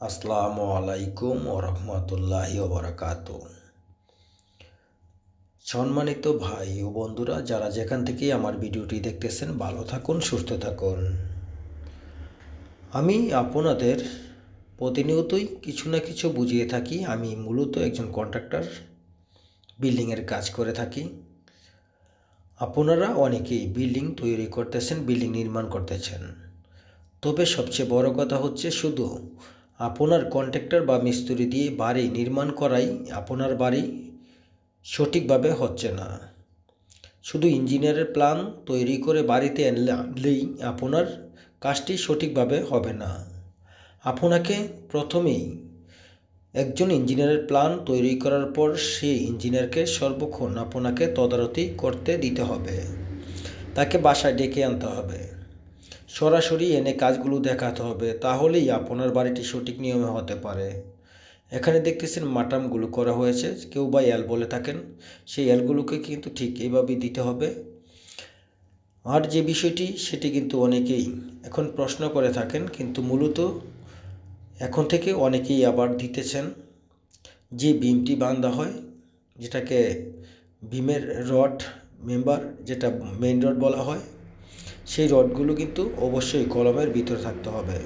আসসালামু আলাইকুম ওরহমতুল্লাহি ওবরাকাত সম্মানিত ভাই ও বন্ধুরা, যারা যেখান থেকে আমার ভিডিওটি দেখতেছেন, ভালো থাকুন, সুস্থ থাকুন। আমি আপনাদের প্রতিনিয়তই কিছু না কিছু বুঝিয়ে থাকি। আমি মূলত একজন কন্ট্রাক্টর, বিল্ডিংয়ের কাজ করে থাকি। আপনারা অনেকেই বিল্ডিং তৈরি করতেছেন, বিল্ডিং নির্মাণ করতেছেন। তবে সবচেয়ে বড় কথা হচ্ছে শুধু আপনার কন্ট্রাক্টর বা মিস্ত্রি দিয়ে বাড়ি নির্মাণ করাই আপনার বাড়ি সঠিকভাবে হচ্ছে না। শুধু ইঞ্জিনিয়ারের প্ল্যান তৈরি করে বাড়িতে আনলেই আপনার কাজটি সঠিকভাবে হবে না। আপনাকে প্রথমেই একজন ইঞ্জিনিয়ারের প্ল্যান তৈরি করার পর সেই ইঞ্জিনিয়ারকে সর্বক্ষণ আপনাকে তদারতি করতে দিতে হবে। তাকে বাসায় ডেকে আনতে হবে। সরাসরি এনে কাজগুলো দেখাতে হবে, তাহলেই আপনার বাড়িটি সঠিক নিয়মে হতে পারে। এখানে দেখতেছেন মাটামগুলো করা হয়েছে, কেউ বা এল বলে থাকেন, সেই এলগুলোকে কিন্তু ঠিক এইভাবেই দিতে হবে। আর যে বিষয়টি, সেটি কিন্তু অনেকেই এখন প্রশ্ন করে থাকেন, কিন্তু মূলত এখন থেকে অনেকেই আবার দিতেছেন। যে বিমটি বান্ধা হয়, যেটাকে বিমের রড মেম্বার, যেটা মেইন রড বলা হয় সেই রডগুলো কিন্তু অবশ্যই কলমের ভিতরে থাকতে হবে।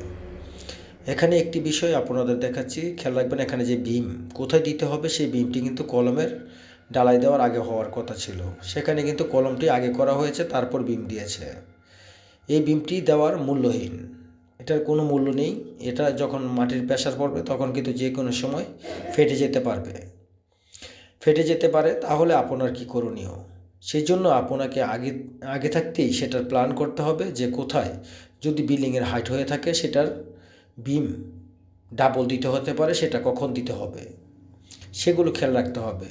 এখানে একটি বিষয় আপনাদের দেখাচ্ছি, খেয়াল রাখবেন এখানে যে বিম কোথায় দিতে হবে সেই বিমটি কিন্তু কলমের ডালাই দেওয়ার আগে হওয়ার কথা ছিল। সেখানে কিন্তু কলমটি আগে করা হয়েছে, তারপর বিম দিয়েছে। এই বিমটি দেওয়ার মূল্যহীন। এটার কোনো মূল্য নেই। এটা যখন মাটির প্রেশার পড়বে, তখন কিন্তু যে কোনো সময় ফেটে যেতে পারবে। ফেটে যেতে পারে, তাহলে আপনার কি করণীয়? সেই জন্য আপনাকে আগে আগে থাকতেই সেটার প্ল্যান করতে হবে যে কোথায় যদি বিল্ডিংয়ের হাইট হয়ে থাকে সেটার বিম ডাবল দিতে হতে পারে, সেটা কখন দিতে হবে? সেগুলো খেয়াল রাখতে হবে।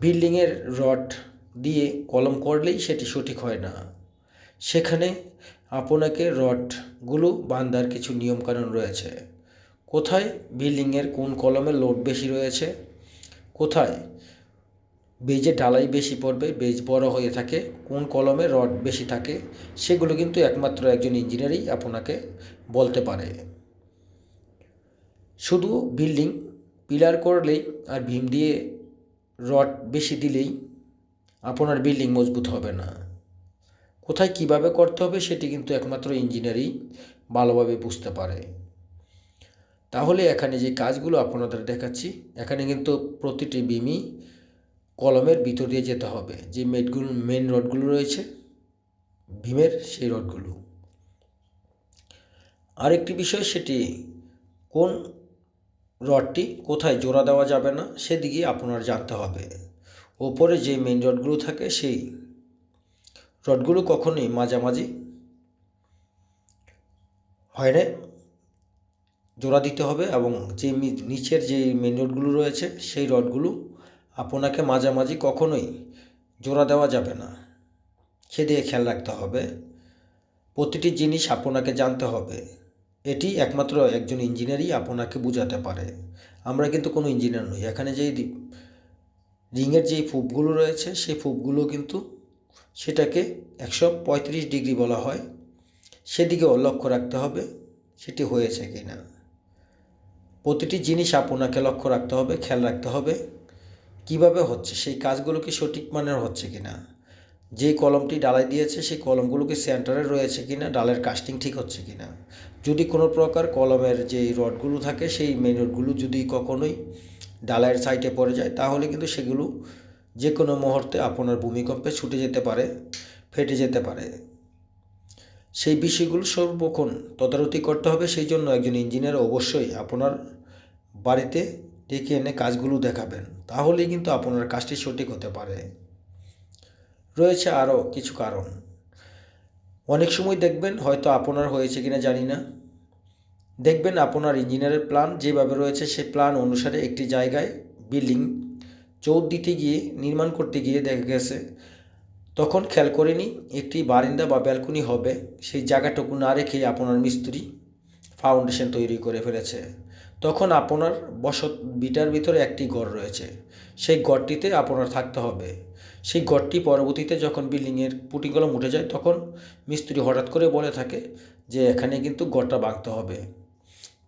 বিল্ডিংয়ের রড দিয়ে কলম করলেই সেটি সঠিক হয় না। সেখানে আপনাকে রডগুলো বান্ধার কিছু নিয়মকানুন রয়েছে। কোথায় বিল্ডিংয়ের কোন কলমে লোড বেশি রয়েছে? কোথায় বেজে ঢালাই বেশি পড়বে, বেজ বড় হয়ে থাকে, কোন কলমে রড বেশি থাকে, সেগুলো কিন্তু একমাত্র একজন ইঞ্জিনিয়ারই আপনাকে বলতে পারে। শুধু বিল্ডিং, পিলার করলেই আর ভীম দিয়ে রড বেশি দিলেই আপনার বিল্ডিং মজবুত হবে না। কোথায় কীভাবে করতে হবে সেটি কিন্তু একমাত্র ইঞ্জিনিয়ারই ভালোভাবে বুঝতে পারে। তাহলে এখানে যে কাজগুলো আপনাদের দেখাচ্ছি, এখানে কিন্তু প্রতিটি বিমই কলমের ভিতর দিয়ে যেতে হবে। যে মেটগুলো মেন রডগুলো রয়েছে, ভীমের সেই রডগুলো। আরেকটি বিষয় সেটি, কোন রডটি কোথায় জোড়া দেওয়া যাবে না সেদিকে আপনার জানতে হবে। ওপরে যে মেন রডগুলো থাকে, সেই রডগুলো কখনোই মাঝামাঝি হয় না। জোড়া দিতে হবে এবং যে নিচের যে মেন রডগুলো রয়েছে, সেই রডগুলো আপনাকে মাঝামাঝি কখনোই জোড়া দেওয়া যাবে না। সেদিকে খেয়াল রাখতে হবে। প্রতিটি জিনিস আপনাকে জানতে হবে। এটি একমাত্র একজন ইঞ্জিনিয়ারই আপনাকে বোঝাতে পারে। আমরা কিন্তু কোনো ইঞ্জিনিয়ার নই। এখানে যেই রিংয়ের যেই ফুপগুলো রয়েছে, সেই ফুপগুলো কিন্তু সেটাকে একশো পঁয়ত্রিশ ডিগ্রি বলা হয়। সেদিকেও লক্ষ্য রাখতে হবে সেটি হয়েছে কি না প্রতিটি জিনিস আপনাকে লক্ষ্য রাখতে হবে, খেয়াল রাখতে হবে। কীভাবে হচ্ছে? সেই কাজগুলো কি সঠিক মানের হচ্ছে কি না যে কলমটি ডালাই দিয়েছে, সেই কলমগুলো কি সেন্টারে রয়েছে কি না ডালের কাস্টিং ঠিক হচ্ছে কি না যদি কোনো প্রকার কলমের যে রডগুলো থাকে, সেই মেন রডগুলো যদি কখনোই ডালের সাইডে পড়ে যায়, তাহলে কিন্তু সেগুলো যে কোনো মুহূর্তে আপনার ভূমিকম্পে ছুটে যেতে পারে, ফেটে যেতে পারে। সেই বিষয়গুলো সর্বক্ষণ তদারতি করতে হবে, সেই জন্য একজন ইঞ্জিনিয়ার অবশ্যই আপনার বাড়িতে ডেকে এনে কাজগুলো দেখাবেন, তাহলেই কিন্তু আপনার কাজটি সঠিক হতে পারে। রয়েছে আরও কিছু কারণ। অনেক সময় দেখবেন হয়তো আপনার হয়েছে কিনা জানি না। দেখবেন আপনার ইঞ্জিনিয়ারের প্ল্যান যেভাবে রয়েছে, সেই প্ল্যান অনুসারে একটি জায়গায় বিল্ডিং চৌদ দিতে গিয়ে, নির্মাণ করতে গিয়ে দেখা গেছে, তখন খেয়াল করিনি একটি বারিন্দা বা ব্যালকনি হবে, সেই জায়গাটুকু না রেখে আপনার মিস্ত্রি ফাউন্ডেশন তৈরি করে ফেলেছে। তখন আপনার বসত বিটার ভিতরে একটি ঘর রয়েছে। সেই ঘরটিতে আপনার থাকতে হবে। সেই ঘরটি পরবর্তীতে যখন বিল্ডিংয়ের পুটিকলম উঠে যায়, তখন মিস্ত্রি হঠাৎ করে বলে থাকে যে, এখানে কিন্তু ঘরটা ভাঙতে হবে।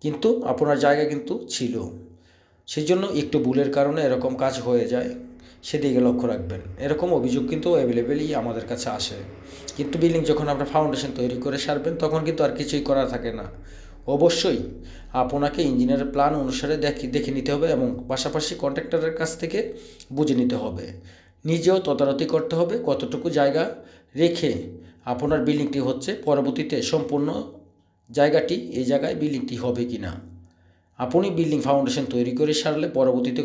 কিন্তু আপনার জায়গা কিন্তু ছিল। সেই জন্য একটু ভুলের কারণে এরকম কাজ হয়ে যায়। সেদিকে লক্ষ্য রাখবেন। এরকম অভিযোগ কিন্তু অ্যাভেলেবেলই আমাদের কাছে আসে। কিন্তু বিল্ডিং যখন আপনার ফাউন্ডেশন তৈরি করে সারবেন, তখন কিন্তু আর কিছুই করা থাকে না। অবশ্যই আপনাকে ইঞ্জিনিয়ারের প্ল্যান অনুসারে দেখে দেখে নিতে হবে এবং পাশাপাশি কন্ট্রাক্টরের কাছ থেকে বুঝে নিতে হবে। নিজেও তদারতি করতে হবে, কতটুকু জায়গা রেখে আপনার বিল্ডিংটি হচ্ছে, পরবর্তীতে সম্পূর্ণ জায়গাটি, এই জায়গায় বিল্ডিংটি হবে কি না আপনি বিল্ডিং ফাউন্ডেশন তৈরি করে সারলে পরবর্তীতে